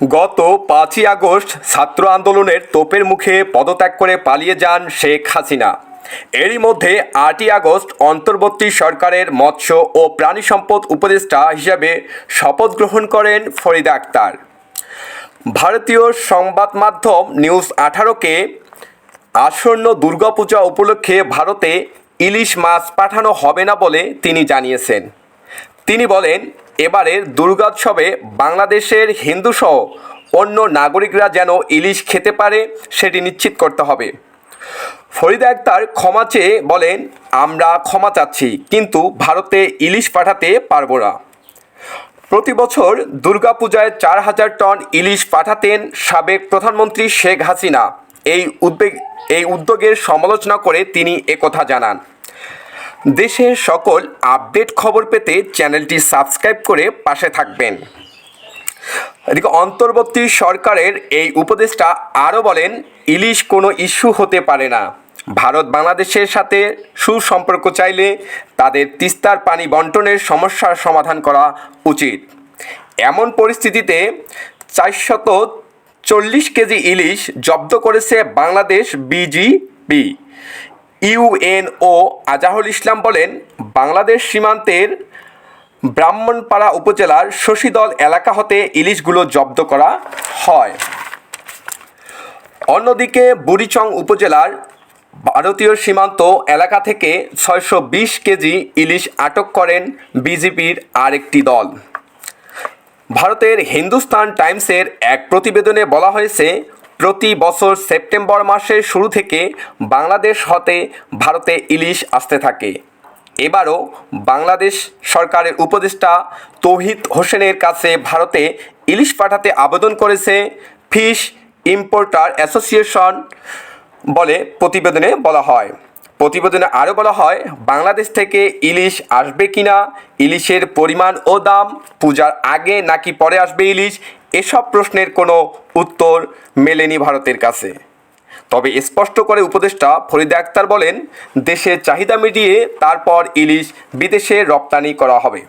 গত পাঁচই আগস্ট ছাত্র আন্দোলনের তোপের মুখে পদত্যাগ করে পালিয়ে যান শেখ হাসিনা। এরই মধ্যে আটই আগস্ট অন্তর্বর্তী সরকারের মৎস্য ও প্রাণী সম্পদ উপদেষ্টা হিসাবে শপথ গ্রহণ করেন ফরিদা আক্তার। ভারতীয় সংবাদ মাধ্যম নিউজ আঠারোকে আসন্ন দুর্গাপূজা উপলক্ষে ভারতে ইলিশ মাছ পাঠানো হবে না বলে তিনি জানিয়েছেন। তিনি বলেন এবারের দুর্গোৎসবে বাংলাদেশের হিন্দুসহ অন্য নাগরিকরা যেন ইলিশ খেতে পারে, সেটি নিশ্চিত করতে হবে। ফরিদা আক্তার ক্ষমা চেয়ে বলেন, আমরা ক্ষমা চাচ্ছি, কিন্তু ভারতে ইলিশ পাঠাতে পারব না। প্রতি বছর দুর্গাপূজায় চার হাজার টন ইলিশ পাঠাতেন সাবেক প্রধানমন্ত্রী শেখ হাসিনা। এই উদ্বেগ, এই উদ্যোগের সমালোচনা করে তিনি একথা জানান। দেশের সকল আপডেট খবর পেতে চ্যানেলটি সাবস্ক্রাইব করে পাশে থাকবেন। এদিকে অন্তর্বর্তী সরকারের এই উপদেষ্টা আরও বলেন, ইলিশ কোনো ইস্যু হতে পারে না। ভারত বাংলাদেশের সাথে সুসম্পর্ক চাইলে তাদের তিস্তার পানি বন্টনের সমস্যার সমাধান করা উচিত। এমন পরিস্থিতিতে চারশত চল্লিশ কেজি ইলিশ জব্দ করেছে বাংলাদেশ বিজিবি। ইউএনও আজাহুল ইসলাম বলেন, বাংলাদেশ সীমান্তের ব্রাহ্মণপাড়া উপজেলার শশীদল এলাকা হতে ইলিশগুলো জব্দ করা হয়। অন্যদিকে বুড়িচং উপজেলার ভারতীয় সীমান্ত এলাকা থেকে ছয়শো বিশ কেজি ইলিশ আটক করেন বিজেপির আরেকটি দল। ভারতের হিন্দুস্তান টাইমসের এক প্রতিবেদনে বলা হয়েছে প্রতি বছর সেপ্টেম্বর মাসের শুরু থেকে বাংলাদেশ হতে ভারতে ইলিশ আসতে থাকে। এবারও বাংলাদেশ সরকারের উপদেষ্টা তৌহিদ হোসেনের কাছে ভারতে ইলিশ পাঠাতে আবেদন করেছে ফিশ ইম্পোর্টার অ্যাসোসিয়েশন বলে প্রতিবেদনে বলা হয়। প্রতিবেদনে আরও বলা হয়, বাংলাদেশ থেকে ইলিশ আসবে কিনা, ইলিশের পরিমাণ ও দাম, পূজার আগে নাকি পরে আসবে ইলিশ এসব প্রশ্নের কোনো উত্তর মেলেনি ভারতের কাছে। তবে স্পষ্ট করে উপদেষ্টা ফরিদা আক্তার বলেন, দেশের চাহিদা মিটিয়ে তারপর ইলিশ বিদেশে রপ্তানি করা হবে।